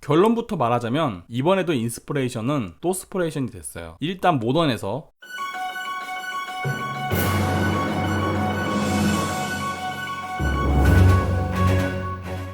결론부터 말하자면 이번에도 인스피레이션은 또 스피레이션이 됐어요. 일단 모던에서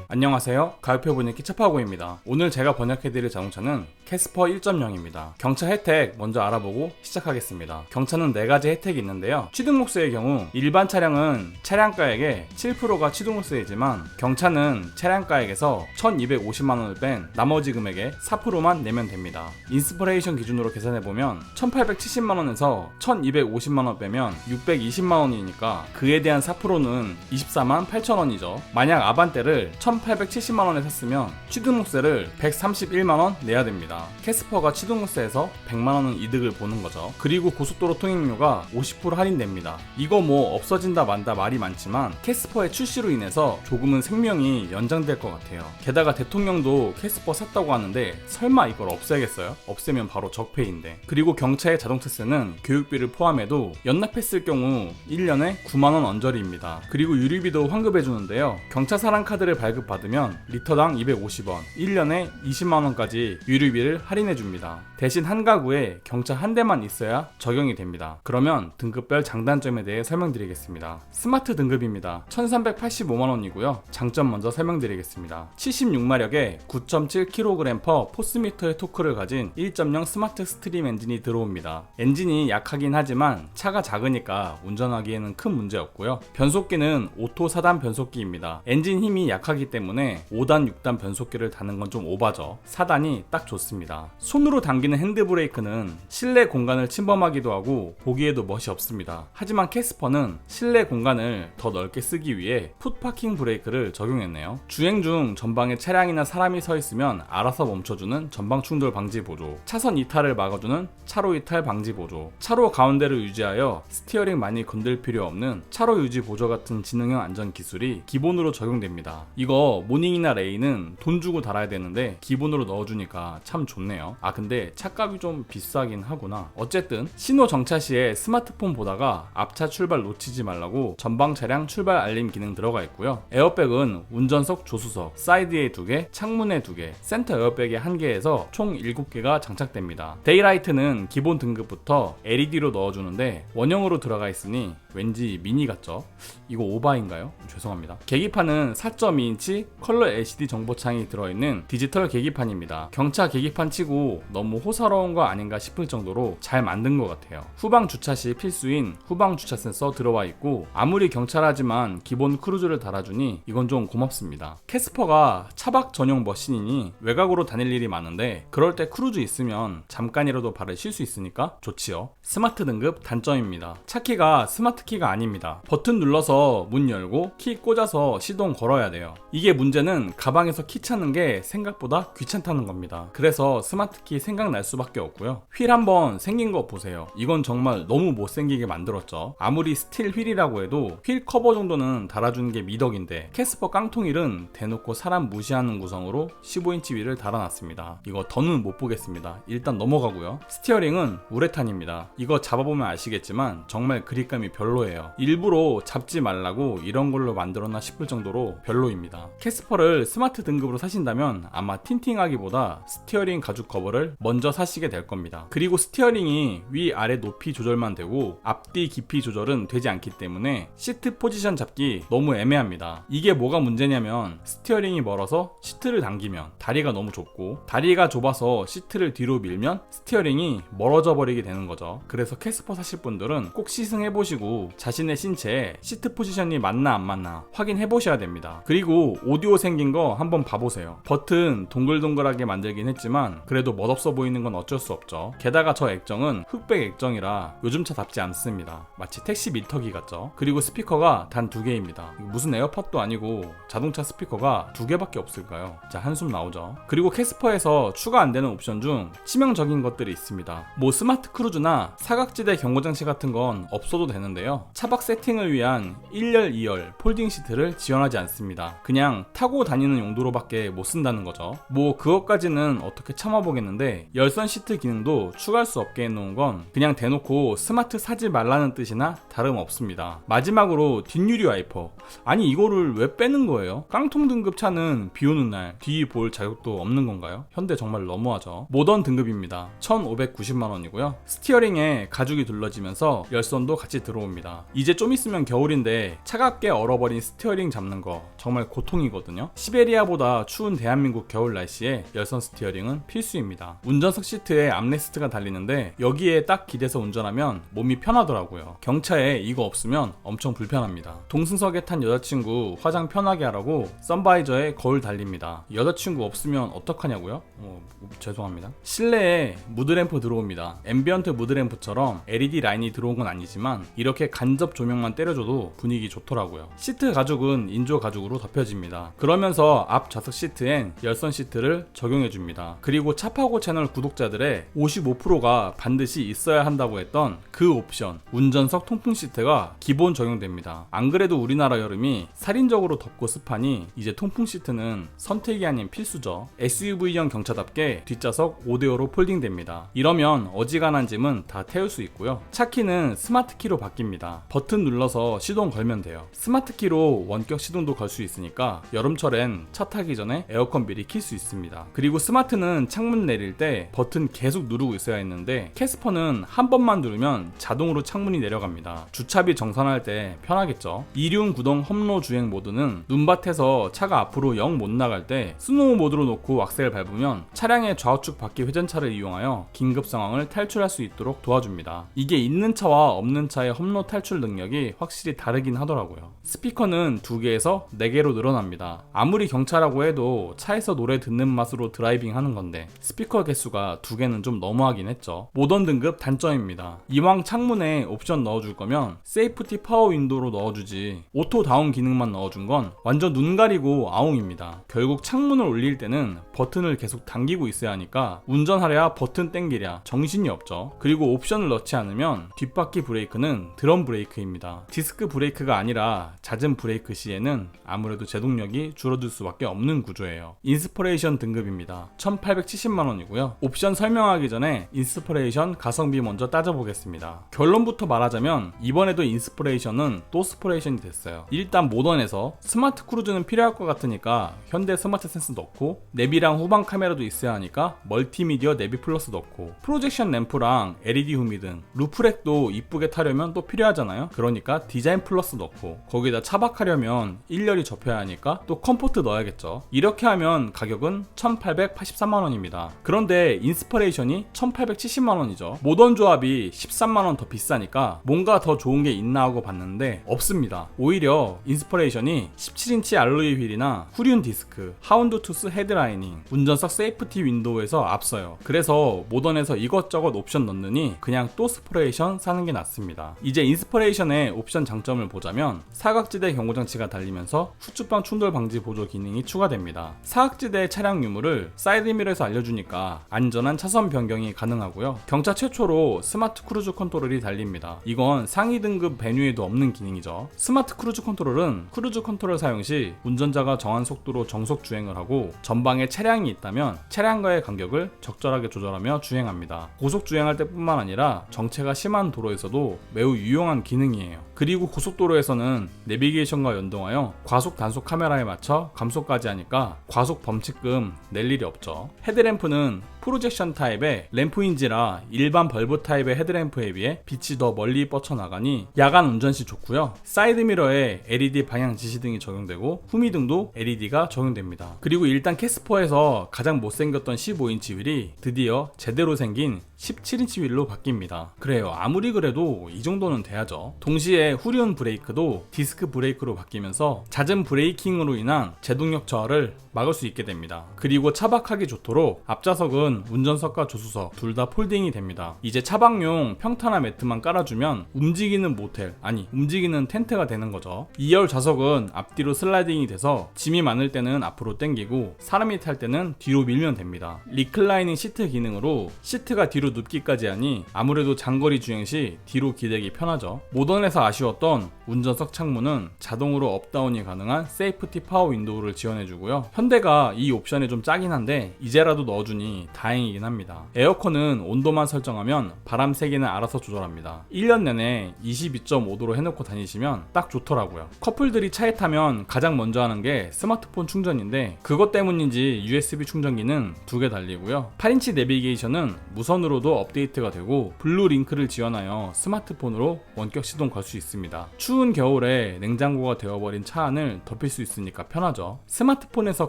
안녕하세요. 가요표 번역기 차파고입니다. 오늘 제가 번역해드릴 자동차는 캐스퍼 1.0입니다. 경차 혜택 먼저 알아보고 시작하겠습니다. 경차는 4가지 혜택이 있는데요. 취등록세의 경우 일반 차량은 차량가액의 7%가 취등록세이지만 경차는 차량가액에서 1250만원을 뺀 나머지 금액의 4%만 내면 됩니다. 인스퍼레이션 기준으로 계산해보면 1870만원에서 1250만원 빼면 620만원이니까 그에 대한 4%는 24만 8천원이죠. 만약 아반떼를 1870만원에 샀으면 취등록세를 131만원 내야 됩니다. 캐스퍼가 취등록세에서 100만원은 이득을 보는 거죠. 그리고 고속도로 통행료가 50% 할인됩니다. 이거 뭐 없어진다 만다 말이 많지만 캐스퍼의 출시로 인해서 조금은 생명이 연장될 것 같아요. 게다가 대통령도 캐스퍼 샀다고 하는데 설마 이걸 없애겠어요? 없애면 바로 적폐인데. 그리고 경차의 자동차세는 교육비를 포함해도 연납했을 경우 1년에 9만원 언저리입니다. 그리고 유류비도 환급해주는데요. 경차 사랑 카드를 발급받으면 리터당 250원, 1년에 20만원까지 유류비를 할인해줍니다. 대신 한 가구에 경차 한 대만 있어야 적용이 됩니다. 그러면 등급별 장단점에 대해 설명드리겠습니다. 스마트 등급입니다. 1385만원이고요. 장점 먼저 설명드리겠습니다. 76마력에 9.7kg per 포스미터의 토크를 가진 1.0 스마트 스트림 엔진이 들어옵니다. 엔진이 약하긴 하지만 차가 작으니까 운전하기에는 큰 문제 없고요. 변속기는 오토 4단 변속기입니다. 엔진 힘이 약하기 때문에 5단, 6단 변속기를 다는 건 좀 오바죠. 4단이 딱 좋습니다. 손으로 당기는 핸드브레이크는 실내 공간을 침범하기도 하고 보기에도 멋이 없습니다. 하지만 캐스퍼는 실내 공간을 더 넓게 쓰기 위해 풋파킹 브레이크를 적용했네요. 주행 중 전방에 차량이나 사람이 서 있으면 알아서 멈춰주는 전방 충돌 방지 보조, 차선 이탈을 막아주는 차로 이탈 방지 보조, 차로 가운데를 유지하여 스티어링 많이 건들 필요 없는 차로 유지 보조 같은 지능형 안전 기술이 기본으로 적용됩니다. 이거 모닝이나 레이는 돈 주고 달아야 되는데 기본으로 넣어주니까 참 좋네요. 아 근데 차값이 좀 비싸긴 하구나. 어쨌든 신호 정차 시에 스마트폰 보다가 앞차 출발 놓치지 말라고 전방 차량 출발 알림 기능 들어가 있고요. 에어백은 운전석 조수석, 사이드에 2개, 창문에 2개, 센터 에어백에 1개에서 총 7개가 장착됩니다. 데이라이트는 기본 등급부터 LED로 넣어주는데 원형으로 들어가 있으니 왠지 미니 같죠? 이거 오바인가요? 죄송합니다. 계기판은 4.2인치 컬러 LCD 정보창이 들어있는 디지털 계기판입니다. 경차 계기판 치고 너무 호사로운 거 아닌가 싶을 정도로 잘 만든 것 같아요. 후방 주차 시 필수인 후방 주차 센서 들어와 있고 아무리 경찰하지만 기본 크루즈를 달아주니 이건 좀 고맙습니다. 캐스퍼가 차박 전용 머신이니 외곽으로 다닐 일이 많은데 그럴 때 크루즈 있으면 잠깐이라도 발을 쉴 수 있으니까 좋지요. 스마트 등급 단점입니다. 차키가 스마트 키가 아닙니다. 버튼 눌러서 문 열고 키 꽂아서 시동 걸어야 돼요. 이게 문제는 가방에서 키 찾는 게 생각보다 귀찮다는 겁니다. 그래서 스마트 키 생각날 수밖에 없고요. 휠 한번 생긴 거 보세요. 이건 정말 너무 못생기게 만들었죠. 아무리 스틸 휠이라고 해도 휠 커버 정도는 달아주는 게 미덕인데 캐스퍼 깡통휠은 대놓고 사람 무시하는 구성으로 15인치 휠을 달아놨습니다. 이거 더는 못 보겠습니다. 일단 넘어가고요. 스티어링은 우레탄입니다. 이거 잡아보면 아시겠지만 정말 그립감이 별로예요. 일부러 잡지 말라고 이런 걸로 만들었나 싶을 정도로 별로입니다. 캐스퍼를 스마트 등급으로 사신다면 아마 틴팅하기보다 스티어링 가죽 커버를 먼저 사시게 될 겁니다. 그리고 스티어링이 위 아래 높이 조절만 되고 앞뒤 깊이 조절은 되지 않기 때문에 시트 포지션 잡기 너무 애매합니다. 이게 뭐가 문제냐면 스티어링이 멀어서 시트를 당기면 다리가 너무 좁고 다리가 좁아서 시트를 뒤로 밀면 스티어링이 멀어져 버리게 되는 거죠. 그래서 캐스퍼 사실 분들은 꼭 시승해 보시고 자신의 신체에 시트 포지션이 맞나 안 맞나 확인해 보셔야 됩니다. 그리고 오디오 생긴 거 한번 봐보세요. 버튼 동글동글하게 만들긴 했지만 그래도 멋없어 보이는 건 어쩔 수 없죠. 게다가 저 액정은 흑백 액정이라 요즘 차답지 않습니다. 마치 택시 미터기 같죠. 그리고 스피커가 단 두 개입니다. 무슨 에어팟도 아니고 자동차 스피커가 두 개밖에 없을까요? 자 한숨 나오죠. 그리고 캐스퍼에서 추가 안 되는 옵션 중 치명적인 것들이 있습니다. 뭐 스마트 크루즈나 사각지대 경고장치 같은 건 없어도 되는데요. 차박 세팅을 위한 1열, 2열 폴딩 시트를 지원하지 않습니다. 그냥 타고 다니는 용도로밖에 못 쓴다는 거죠. 뭐 그것까지는 어떻게 어떻게 참아보겠는데 열선 시트 기능도 추가할 수 없게 해놓은 건 그냥 대놓고 스마트 사지 말라는 뜻이나 다름없습니다. 마지막으로 뒷유리 와이퍼. 아니 이거를 왜 빼는 거예요? 깡통 등급 차는 비 오는 날 뒤 볼 자격도 없는 건가요? 현대 정말 너무하죠. 모던 등급입니다. 1,590만 원이고요. 스티어링에 가죽이 둘러지면서 열선도 같이 들어옵니다. 이제 좀 있으면 겨울인데 차갑게 얼어버린 스티어링 잡는 거 정말 고통이거든요. 시베리아보다 추운 대한민국 겨울 날씨에 열선 스티어링 은 필수입니다. 운전석 시트에 암레스트가 달리는데 여기에 딱 기대서 운전하면 몸이 편하더라고요. 경차에 이거 없으면 엄청 불편합니다. 동승석에 탄 여자친구 화장 편하게 하라고 썬바이저에 거울 달립니다. 여자친구 없으면 어떡하냐고요? 어, 죄송합니다. 실내에 무드램프 들어옵니다. 앰비언트 무드램프처럼 LED 라인이 들어온 건 아니지만 이렇게 간접 조명만 때려줘도 분위기 좋더라고요. 시트 가죽은 인조 가죽으로 덮여집니다. 그러면서 앞 좌석 시트엔 열선 시트를 적용해줍니다. 그리고 차파고 채널 구독자들의 55%가 반드시 있어야 한다고 했던 그 옵션 운전석 통풍 시트가 기본 적용됩니다. 안 그래도 우리나라 여름이 살인적으로 덥고 습하니 이제 통풍 시트는 선택이 아닌 필수죠. SUV형 경차답게 뒷좌석 5대5로 폴딩됩니다. 이러면 어지간한 짐은 다 태울 수 있고요. 차 키는 스마트 키로 바뀝니다. 버튼 눌러서 시동 걸면 돼요. 스마트 키로 원격 시동도 걸 수 있으니까 여름철엔 차 타기 전에 에어컨 미리 킬 수 있습니다. 그리고 스마트는 창문 내릴 때 버튼 계속 누르고 있어야 했는데 캐스퍼는 한 번만 누르면 자동으로 창문이 내려갑니다. 주차비 정산할 때 편하겠죠. 이륜 구동 험로 주행 모드는 눈밭에서 차가 앞으로 영 못 나갈 때 스노우 모드로 놓고 악셀을 밟으면 차량의 좌우측 바퀴 회전차를 이용하여 긴급 상황을 탈출할 수 있도록 도와줍니다. 이게 있는 차와 없는 차의 험로 탈출 능력이 확실히 다르긴 하더라고요. 스피커는 두 개에서 네 개로 늘어납니다. 아무리 경차라고 해도 차에서 노래 듣는 맛으로 드라이빙 하는 건데 스피커 개수가 두 개는 좀 너무하긴 했죠. 모던 등급 단점입니다. 이왕 창문에 옵션 넣어줄 거면 세이프티 파워 윈도우로 넣어주지 오토 다운 기능만 넣어준 건 완전 눈 가리고 아웅입니다. 결국 창문을 올릴 때는 버튼을 계속 당기고 있어야 하니까 운전하랴 버튼 땡기랴 정신이 없죠. 그리고 옵션을 넣지 않으면 뒷바퀴 브레이크는 드럼 브레이크입니다. 디스크 브레이크가 아니라 잦은 브레이크 시에는 아무래도 제동력이 줄어들 수밖에 없는 구조예요. 인스퍼레이션 등급입니다. 1870만 원이고요. 옵션 설명하기 전에 인스퍼레이션 가성비 먼저 따져보겠습니다. 결론부터 말하자면 이번에도 인스퍼레이션은 또 스퍼레이션이 됐어요. 일단 모던에서 스마트 크루즈는 필요할 것 같으니까 현대 스마트 센스 넣고 내비랑 후방 카메라도 있어야 하니까 멀티미디어 내비 플러스 넣고 프로젝션 램프랑 LED 후미 등 루프렉도 이쁘게 타려면 또 필요하잖아요. 그러니까 디자인 플러스 넣고 거기다 차박하려면 1열이 접혀야 하니까 또 컴포트 넣어야겠죠. 이렇게 하면 가격은 1883만 원입니다. 그런데 인스퍼레이션이 1870만 원이죠. 모던 조합이 13만 원 더 비싸니까 뭔가 더 좋은 게 있나 하고 봤는데 없습니다. 오히려 인스퍼레이션이 17인치 알로이 휠이나 후륜 디스크, 하운드 투스 헤드라이닝, 운전석 세이프티 윈도우에서 앞서요. 그래서 모던에서 이것저것 옵션 넣느니 그냥 또 스퍼레이션 사는 게 낫습니다. 이제 인스퍼레이션의 옵션 장점을 보자면 사각지대 경고장치가 달리면서 후추방 충돌 방지 보조 기능이 추가됩니다. 사각지대 차량 유무를 사이드미러 에서 알려주니까 안전한 차선 변경이 가능하고요. 경차 최초로 스마트 크루즈 컨트롤이 달립니다. 이건 상위 등급 베뉴에도 없는 기능이죠. 스마트 크루즈 컨트롤은 크루즈 컨트롤 사용 시 운전자가 정한 속도로 정속 주행을 하고 전방에 차량이 있다면 차량과의 간격을 적절하게 조절하며 주행합니다. 고속 주행할 때뿐만 아니라 정체가 심한 도로에서도 매우 유용한 기능이에요. 그리고 고속도로에서는 내비게이션과 연동하여 과속 단속 카메라에 맞춰 감속까지 하니까 과속 범칙금 낼 일이 없죠. 헤드램프는 프로젝션 타입의 램프인지라 일반 벌브 타입의 헤드램프에 비해 빛이 더 멀리 뻗쳐나가니 야간 운전 시 좋고요. 사이드미러에 LED 방향 지시등이 적용되고 후미등도 LED가 적용됩니다. 그리고 일단 캐스퍼에서 가장 못생겼던 15인치 휠이 드디어 제대로 생긴 17인치 휠로 바뀝니다. 그래요. 아무리 그래도 이 정도는 돼야죠. 동시에 후륜 브레이크도 디스크 브레이크로 바뀌면서 잦은 브레이킹으로 인한 제동력 저하를 막을 수 있게 됩니다. 그리고 차박하기 좋도록 앞좌석은 운전석과 조수석 둘 다 폴딩이 됩니다. 이제 차박용 평탄화 매트만 깔아주면 움직이는 모텔, 아니 움직이는 텐트가 되는 거죠. 2열 좌석은 앞뒤로 슬라이딩이 돼서 짐이 많을 때는 앞으로 당기고 사람이 탈 때는 뒤로 밀면 됩니다. 리클라이닝 시트 기능으로 시트가 뒤로 눕기까지 하니 아무래도 장거리 주행 시 뒤로 기대기 편하죠. 모던에서 아쉬웠던 운전석 창문은 자동으로 업다운이 가능한 세이프티 파워 윈도우를 지원해주고요. 현대가 이 옵션이 좀 짜긴 한데 이제라도 넣어주니 다행이긴 합니다. 에어컨은 온도만 설정하면 바람 세기는 알아서 조절합니다. 1년 내내 22.5도로 해놓고 다니시면 딱 좋더라고요. 커플들이 차에 타면 가장 먼저 하는 게 스마트폰 충전인데 그것 때문인지 USB 충전기는 두 개 달리고요. 8인치 내비게이션은 무선으로 도 업데이트가 되고 블루 링크를 지원하여 스마트폰으로 원격 시동 걸 수 있습니다. 추운 겨울에 냉장고가 되어버린 차 안을 덮일 수 있으니까 편하죠. 스마트폰에서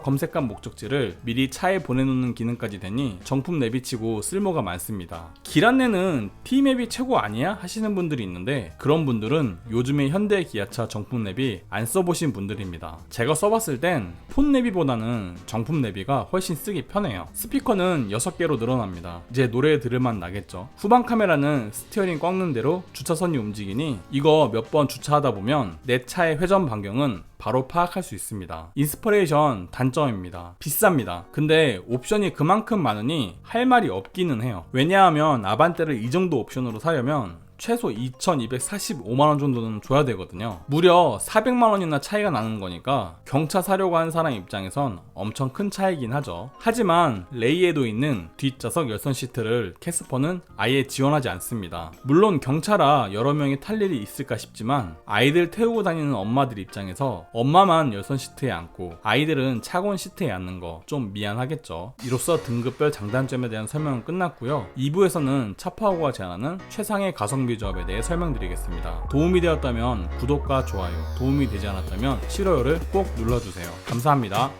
검색한 목적지를 미리 차에 보내놓는 기능까지 되니 정품 내비치고 쓸모가 많습니다. 길 안내는 T맵이 최고 아니야? 하시는 분들이 있는데 그런 분들은 요즘에 현대 기아차 정품 랩이 안 써보신 분들입니다. 제가 써봤을 땐폰 내비보다는 정품 내비가 훨씬 쓰기 편해요. 스피커는 6개로 늘어납니다. 이제 노래 들을 만 나겠죠. 후방 카메라는 스티어링 꺾는 대로 주차선이 움직이니 이거 몇 번 주차하다 보면 내 차의 회전 반경은 바로 파악할 수 있습니다. 인스퍼레이션 단점입니다. 비쌉니다. 근데 옵션이 그만큼 많으니 할 말이 없기는 해요. 왜냐하면 아반떼를 이 정도 옵션으로 사려면 최소 2,245만원 정도는 줘야 되거든요. 무려 400만원이나 차이가 나는 거니까 경차 사려고 하는 사람 입장에선 엄청 큰 차이긴 하죠. 하지만 레이에도 있는 뒷좌석 열선 시트를 캐스퍼는 아예 지원하지 않습니다. 물론 경차라 여러 명이 탈 일이 있을까 싶지만 아이들 태우고 다니는 엄마들 입장에서 엄마만 열선 시트에 앉고 아이들은 차곤 시트에 앉는 거 좀 미안하겠죠. 이로써 등급별 장단점에 대한 설명은 끝났고요. 2부에서는 차파오가 제안하는 최상의 가성비 조합에 대해 설명드리겠습니다. 도움이 되었다면 구독과 좋아요, 도움이 되지 않았다면 싫어요를 꼭 눌러주세요. 감사합니다.